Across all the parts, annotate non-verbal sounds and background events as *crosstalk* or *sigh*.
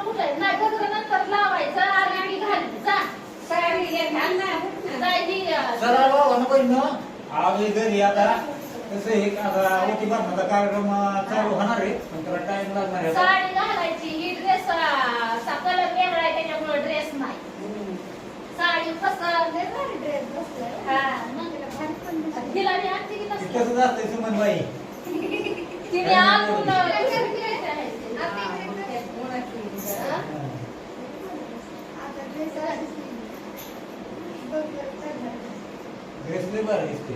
कुठे? नाही गजरा नंतर लावायचं आणि जा घाल ना. जाय ही, अं, चला बाबा ना. बहीण आम्ही घरी आता. ओटी भरण्याचा कार्यक्रम चालू होणार आहे. पण त्याला टाइम लागणार आहे साडी घालायची. ही ड्रेस कलर वेगळा आहे त्याच्यामुळे ड्रेस नाही. साडी कसं तिला मी आणते की ते नसते कसं असतंय सुमन बाई *laughs* तिने आणून *laughs* अं, ड्रेस लय बरं दिसते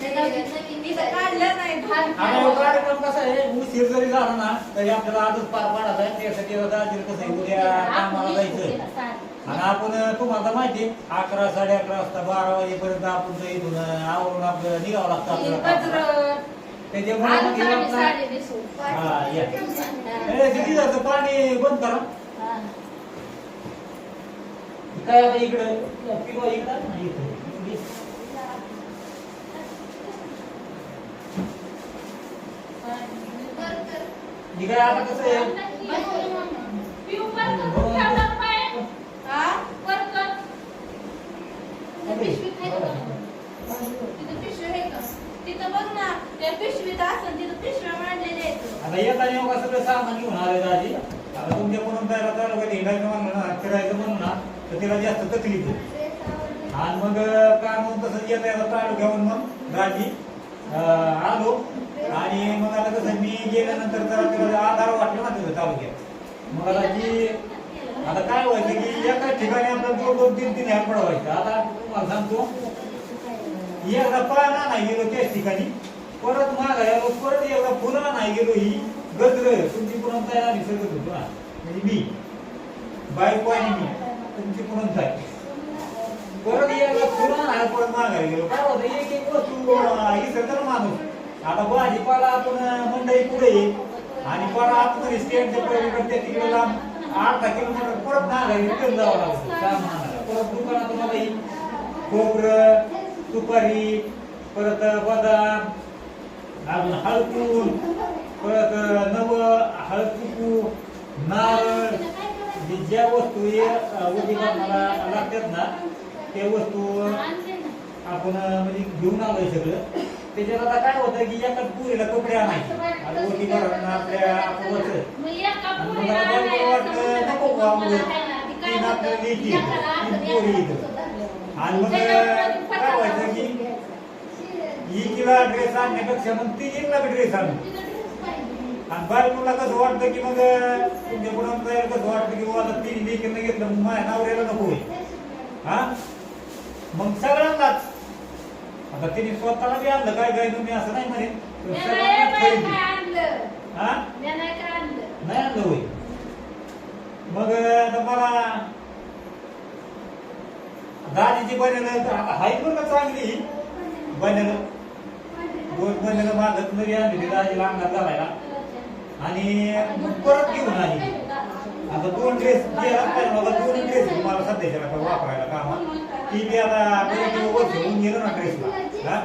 इथं काढलं नाही आणि कार्यक्रम कसा आहे उशीर जरी झाला ना तरी आपल्याला आजच पार पाडायचा आहे. त्यासाठी कसं आहे उद्या कामाला जायचं आणि आपण तुम्हाला माहिती अकरा साडे अकरा वाजता बारा वाजेपर्यंत आपण इथून आवरून आपल्याला निघावं लागतं आपल्याला. त्याच्यामुळे किती पाणी बंद करा. काय आता इकडं? किंवा इकडं? नाही इकडे. इकडे. काय आता कसं आहे? तिथं बघ ना त्या पिशवीत असेल तिथं पिशव्या मांडलेल्या आहेत. आता येताना एवढं सगळं सामान घेऊन आले दाजी आता तुमच्या म्हणून काय राहता लोक हिंडायचं म्हणलं फिरायचं म्हणून ना तर तिला जास्त तकलीफ आणि मग काय म्हणून तसं येता येता चालू घेऊन मग दाजी आलो. आणि मग आता कसं मी गेल्यानंतर जरा तिला आधार वाटलं ना तिथं तालुक्यात. मग आता की आता काय व्हायचं की एका ठिकाणी आपल्याला दोन दोन तीन तीन ह्या पडवायचं. आता तुम्हाला सांगतो एकदा पाना नाही गेलो त्याच ठिकाणी. परत माग आलो परत एकदा पुन्हा नाही गेलो ही गजर तुमची पुरंत तयार आम्ही सगळं होतो ना म्हणजे मी. बायको आणि मी. तुमची पुरंत तयार परत एकदा पुन्हा नाही परत मागायला गेलो. काय होतं? एक एक वस्तू इसरणार माणूस आता भाजीपाला आपण मंडई पुढे आणि परत आपण स्टँडच्या पलीकडे त्या तिकडे लांब अर्धा किलोमीटर परत माघारी रिटर्न जावं लागतं. सामानाला परत दुकानात मला ही खोबरं सुपारी परत बदाम अजून हळकून परत नव हळकुकू नारळ जे ज्या वस्तू उभी मला लागतात ना त्या वस्तू आपण म्हणजे घेऊन आलोय सगळं. त्याच्यात आता काय होतं की एकाच पुरीला कपडे आणायचे. आता ओटी भरणं आपल्या आपण वचन आणि मग वाटलं नको आपलं तीन आपल्याला तीन पोरी इथं आणि मग काय व्हायचं की एकीला ड्रेस आणण्यापेक्षा मग ती एकला ड्रेस आणू. आणि बायकोला कसं वाटतं की मग तुमच्या पुढं तयार कसं वाटतं की आता तीन लेकीनं घेतलं मग माझ्या नवऱ्याला नको होय हा? मग सगळ्यांनाच. आता तिने स्वतःला बी आणलं काय काय तुम्ही असं नाही म्हणे. हा? नाही आणलं? होय. मग आता मला दाजीची बनेल आता हाईट बरं का चांगली? बनेल. दोन बनेल मागत नवी आणली ती दाजीला अंगात घालायला आणि मग परत घेऊन आली. आता दोन ड्रेस गेला पाहिजे मला दोन ड्रेस मला सध्याच्या आता वापरायला कामा ती बी आता बरेच वर्ष होऊन गेलं ना ड्रेसला हा?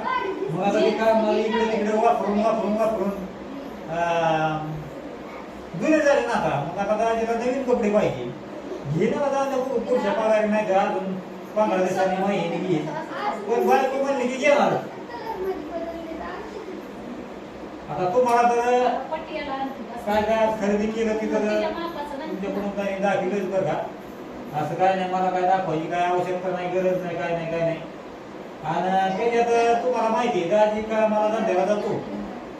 मग आता ते काय मला इकडे तिकडे वापरून वापरून वापरून जुने झाले ना आता. मग आता दाजीला नवीन कपडे पाहिजे. घे ना दादा पुढच्या पगारी नाही का? अजून पंधरा दिवसांनी महिने घे पण बायको म्हणली की घेणार. आता तुम्हाला तर काय काय खरेदी केलं की? तर तुमच्याकडून काही दाखवलंच बरं का? असं काय नाही मला काय दाखवायची काय आवश्यकता नाही गरज नाही काय नाही काय नाही. आणि त्याच्यात तुम्हाला माहिती आहे दाजी का मला धंद्याला जातो?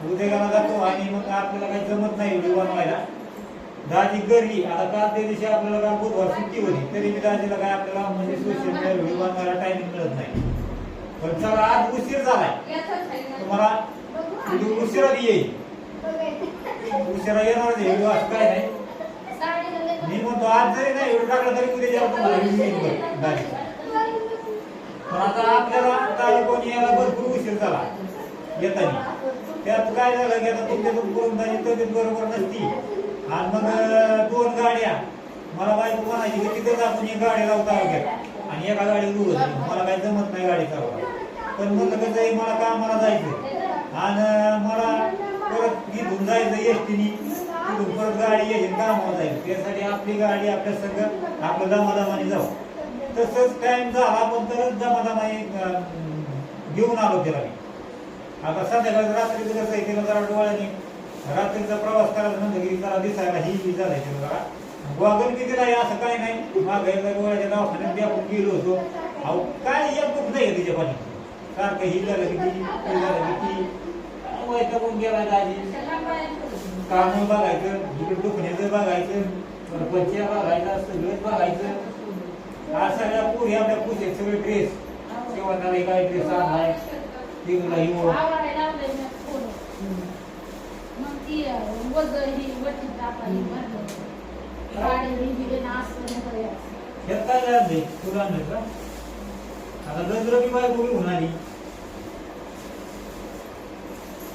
उद्योगाला जातो आणि मग आपल्याला काही जमत नाही व्हिडिओ बनवायला. दाजी घरी आता काल त्या दिवशी आपल्याला काय बुधवार सुट्टी होती तरी मी दाजीला काय आपल्याला म्हणजे सोशल मीडिया व्हिडिओ बनवायला टायमिंग मिळत नाही. पण चला आज उशीर झालाय. तुम्हाला व्हिडिओ उशिरा येईल उशिरा येणार व्हिडिओ असं काय नाही. मी म्हणतो आज जरी नाही व्हिडिओ टाकला तरी उद्या जेव्हा तुम्हाला व्हिडिओ. पण आता आपल्याला तालुक्याने यायला भरपूर उशीर झाला. येताना. त्यात काय झालं की आता तुमच्याकडून गोलंदाजी तब्येत बरोबर नसती. आणि मग दोन गाड्या. मला बायको म्हणायची की तिथेच आपण एक गाडी लावता आणि एका उभं राहायचं. मला काही जमत नाही गाडी चालवायला. पण म्हणलं कसं मला कामाला जायचं आणि मला परत मी इथून जायचं एसटीनी तिथून परत गाडी यायची कामावर जाईल त्यासाठी आपली गाडी आपल्या संग आपलं दमादमाने जाऊ तसंच टाइम झाला पण तरच दमादमाने घेऊन आलो त्याला मी. आता संध्याकाळी रात्रीचं कसं आहे त्याला जरा डोळ्याने रात्रीचा प्रवास करायचा म्हणलं की जरा दिसायला ही बी झालं तिला जरा. वागण बी दिलाय असं काय नाही. मागं एकदा डोळ्याच्या दवाखान्यात बी आपण गेलो होतो. अहो काय एक दुःख नाही तिच्या पाणी सारखं ही झालं की ती झालं की ती. वैतागून गेला दाजी काम बघायचं इकडे दुखण्याचं बघायचं पंच्या बघायचं सगळंच बघायचं. आज सगळ्या पुरी आपल्या पुढचे सगळे ड्रेस शेवटला काय ड्रेस आणलाय. तिकडला ही ओढ. आवडायला लावलंय मी थोडं. मग ती अं,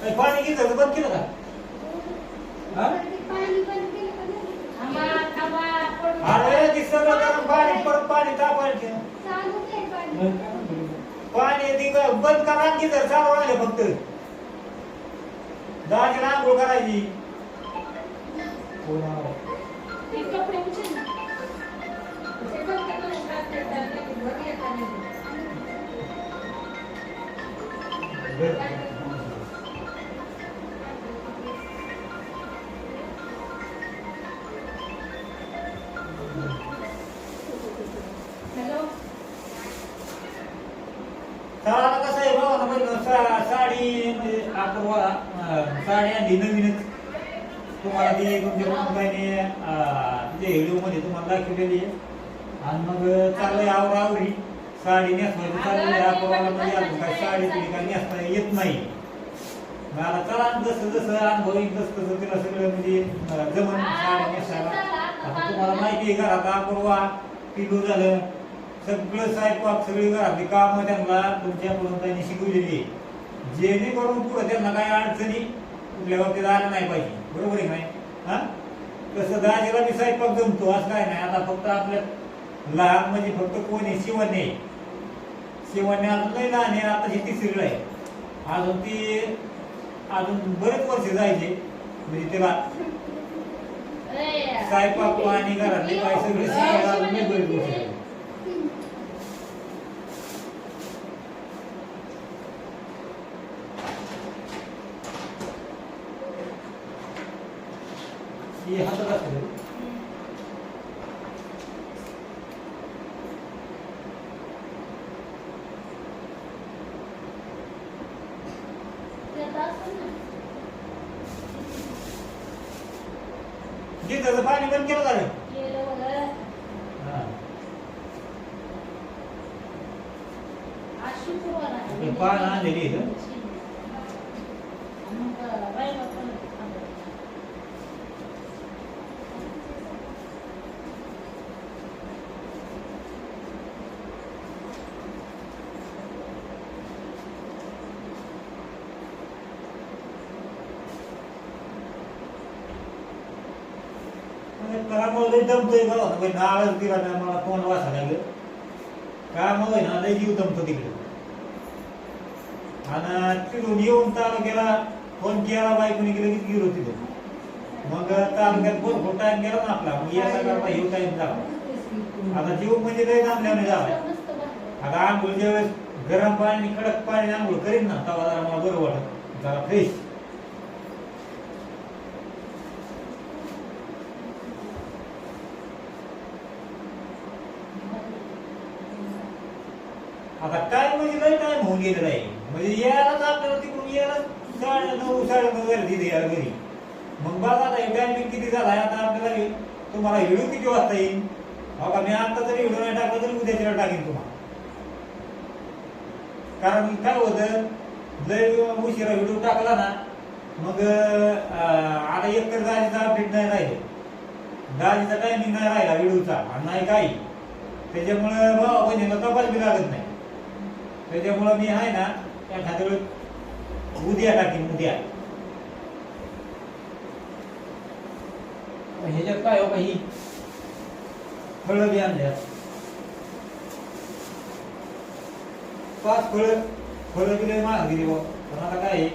पाणी घेतलं बंद केलं का? अरे पाणी परत पाणी पाणी. ती बंद करा की जर चालू राहिले फक्त. दहाची आंघोळ करायची. ते कपडे साडी साडी आणली नवीनच तुम्हाला ती तुमच्या मुंबईने तिथे व्हिडिओमध्ये तुम्हाला दाखवलेली आहे. आणि मग चाललंय आवर आवरी साडी नेसवायची चाललेली आहे. आपल्याला म्हणजे अजून काय साडी तुला काय नेसता येत नाही. मला चला जसं जसं अनुभव येईल तसं तसं तिला सगळं म्हणजे जमन साडी नेसायला. आता तुम्हाला माहिती आहे घरात अपूर्वा पिलू झालं. सगळं साहेब सगळी घरातली कामं त्यांना तुमच्या त्यांनी शिकवलेली आहे. जेणेकरून पुढे त्यांना काही अडचणी कुठल्या बाबतीत आल्या नाही पाहिजे. बरोबर आहे नाही? हा? तसं दाजीला बी स्वयंपाक जमतो असं काय नाही. आता फक्त आपल्या लहान म्हणजे फक्त कोण आहे? शिवण्य आहे. शिवण्य अजून नाही लहान आहे आता ही तिसरीला आहे. अजून ती अजून बरेच वर्ष जायचे. म्हणजे तिला स्वयंपाक पाणी घरातले काय सगळे शिकायला अजून नाही बरेच वर्ष जायचे. हे हातात असतं त्यात असं ना. गिझरचं पाणी बंद केलं झालं. हा. शुक्रवार आहे. ते पान आणलेली इथं. मग रविवार पण थांबा. त्यामुळे लय दमतोय बघा म्हणजे नाळच दिला नाही मला तोंड वासा लागलं. त्यामुळे ना लय जीव दमतो तिकडे. आणि तिथून येऊन तालुक्याला फोन केला बायकोने गेलं की गेलो तिथं. मग तालुक्यात भरपूर टाइम गेला ना आपला. मग याचा करता हे टाइम झाला. आता जीव म्हणजे लय थांबल्याने झाला. आता आंघोळ ज्यावेळेस गरम पाणी कडक पाणी आंघोळ करीन ना तवा जरा मला बरं वाटत. जरा फ्रेश आता टाइम म्हणजे लय टाइम होऊन गेलेला आहे म्हणजे यायलाच आपल्याला तिकडून यायला साडे नऊ साडे नऊ झाले तिथे यायला घरी. मग बघा आता टायमिंग किती झाला आहे आता आपल्याला तुम्हाला हिडू किती वाजता येईल? बघा मी आता जरी हिडू नाही टाकला तरी उद्याच्या टाकेन तुम्हाला. कारण काय होतं? जर उशिरा व्हिडिओ टाकला ना मग आता एक तर गाडीचा अपडेट नाही राहिले. दाजीचा टायमिंग नाही राहिला व्हिडिओचा आणि नाही काही. त्याच्यामुळं भावा बहिणीला तपास बी लागत नाही. त्याच्यामुळं मी आहे ना एखाद्या वेळेस उद्या टाकीन उद्या. ह्याच्यात काय हो काही फळं बी आणल्यात. पाच फळं फळं बी लय महाग दिली बुवा. पण आता काय?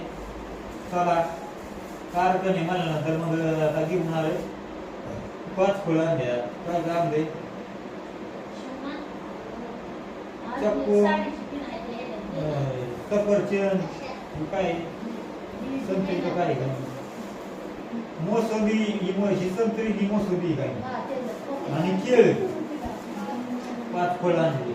चला कारकण आहे? म्हणल्यानंतर मग आता घेऊन पाच फळं आणल्या काय काम चक्कू. सफरचंद काय? संत्रीचं काय का मोसंबी ही म्हशी संत्री ही मोसंबी काय? आणि केळ. पाच फळ आणली.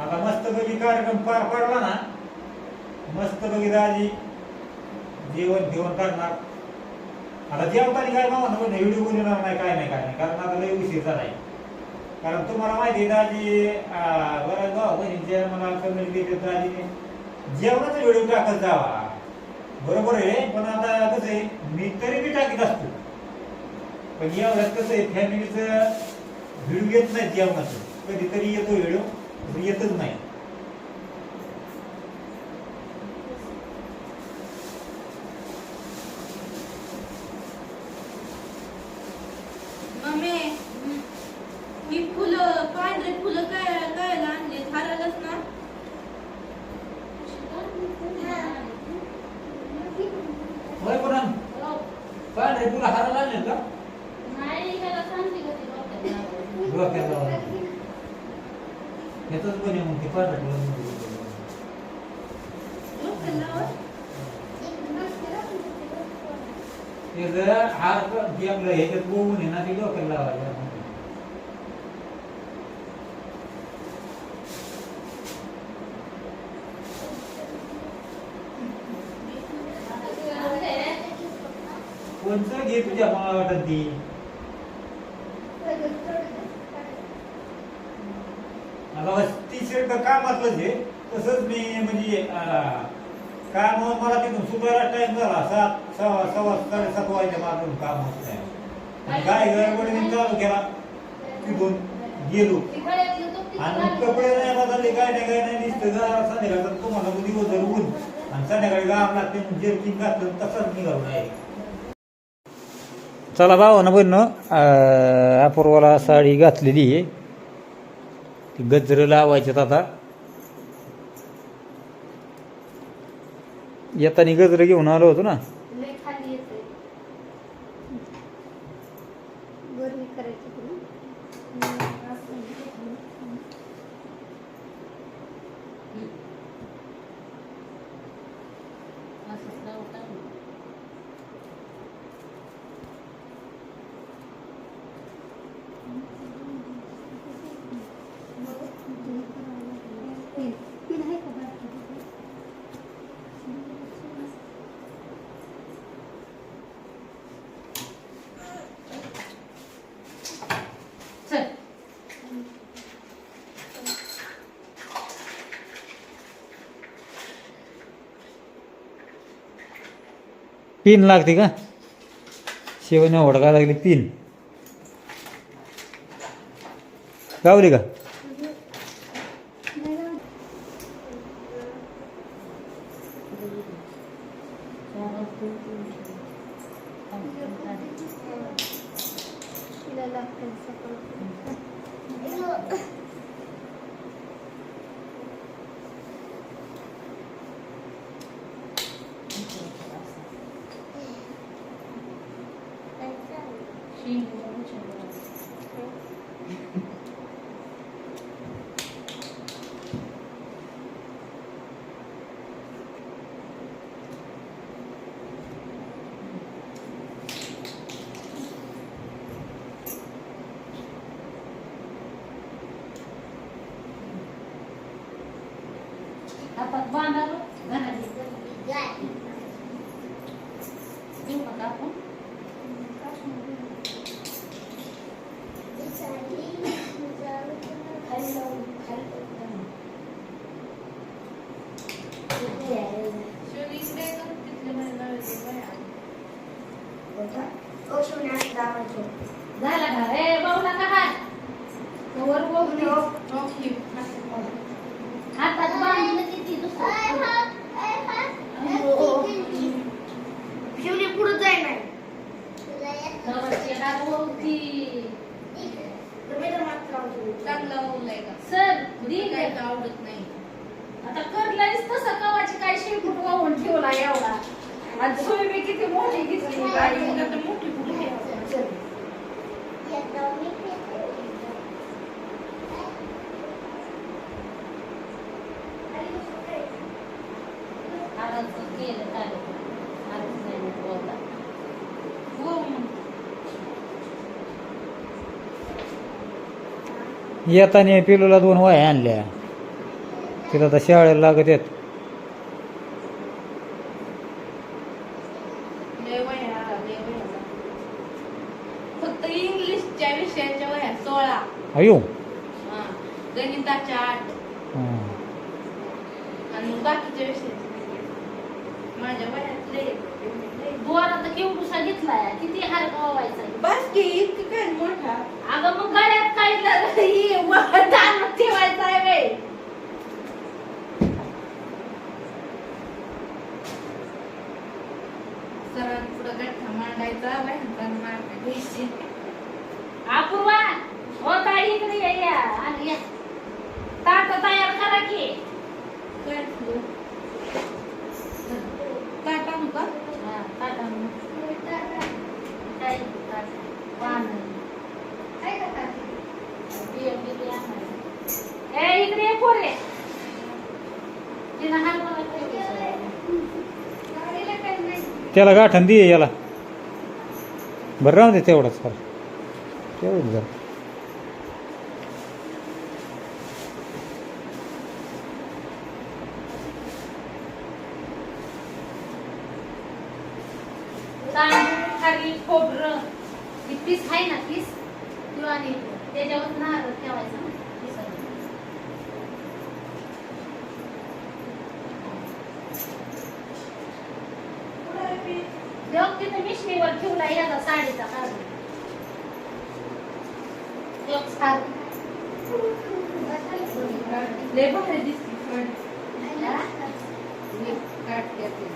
आता मस्तपैकी कार्यक्रम पार पडला ना? मस्त बघी दाजी जेवण घेऊन करणार. आता जेवताना काय मामा ना व्हिडिओ बनवणार नाही काय नाही काय नाही. कारण आता लय उशीर नाही कारण तुम्हाला माहिती आहे दाजी बरं बऱ्याच भाऊ मला कमेंट देते दाजीने जेवणाचा व्हिडिओ टाकत जावा बरोबर आहे पण आता कसं आहे मी तरी मी टाकीत असतो. पण एवढ्यात कसं आहे फॅमिलीचं व्हिडिओ येत नाही जेवणाचं. कधीतरी येतो व्हिडिओ येतच नाही मम्मी ही फुलं पांढरे फुलं काय काय आणले हारालच ना होय पण काय नाही तुला हारायला आणले का डोक्यात लावायला. याचंच पण आहे मग ते पांढरं फुलं. डोक्याला लावा. ते जर हार क- जे आपलं ह्याच्यात गोवून आहे ना ते डोक्याला लावायला कोणचं घे तुझ्या मला वाटत ती आता बस टी शर्ट कामातलंच आहे तसंच मी म्हणजे काम मला तिथून सुटायला टाईम झाला. सात सव्वा सव्वा साडेसात वाजता माझं काम होत नाही. काय गडबडीने चालू केला? तिथून गेलो. आणि कपडे नाही बदलले काय नाही काय नाही दिसतं जरा संध्याकाळचा तुम्हाला तो दिवस जर ऊन आणि संध्याकाळी गाव लागते मग जर्किंग घातलं तसंच निघालो नाही चला भाऊ ना बन अपूर्वाला साडी घातलेली आहे. ती गजरं लावायच्यात आता. येताना गजर घेऊन आलो होतो ना. पिन लागते का? शेवण्या ओढका लागली पिन. गावली का? तिथले मला लावायचे बाया. झाला का रे भाऊ नका हात वर बोलते ओके. हातात बांधलं किती दुसरं शिवनी पुढे जाय नाही जवळची हात वरती तुम्ही ठेवला एवढा आणि सोय बी किती मोठी घेतली मोठी कुठे? चल. येताना पिलूला दोन वाया आणल्या तिला तर शाळेला लागत आहेत लय वह्या, लय वह्या. फक्त इंग्लिशच्या विषयाच्या सोळा. अयो. हा. गणिताच्या आठ. हं. आणि मग बाकीच्या विषयाच्या माझ्या वह्यात लय तर केवढूसा घेतलाय किती हार गवायचा बस की इतकं काय मोठा. अगं मग गळ्यात ही वर दारात ठेवायचं आहे बे. सरांनी पुढं गठ्ठा मांडायचा वह्यांचा मांडा घ्यायची अपूर्वा हो ताई इकडे या या आणि या ताट तयार करा की काय झालं? काय टाकू का हा, ताट आणून. काय ताट? पान. बिया बिया आणायला. ए इकडे ये पोरे तिनं हात मला ठेवला. त्याला गाठण दे याला बरं राहू दे तेवढंच सर तेवढंच जरा तांदूळ खाली खोबरं. ती पीस आहे ना पीस? किंवा आणि त्याच्यावर नारळ ठेवायचा ना पिसाला. देव तिथे मिशनीवर ठेवला याचा साडीचा काढून एक साडी. लय भारी दिसते पण हा? मी काढते ते.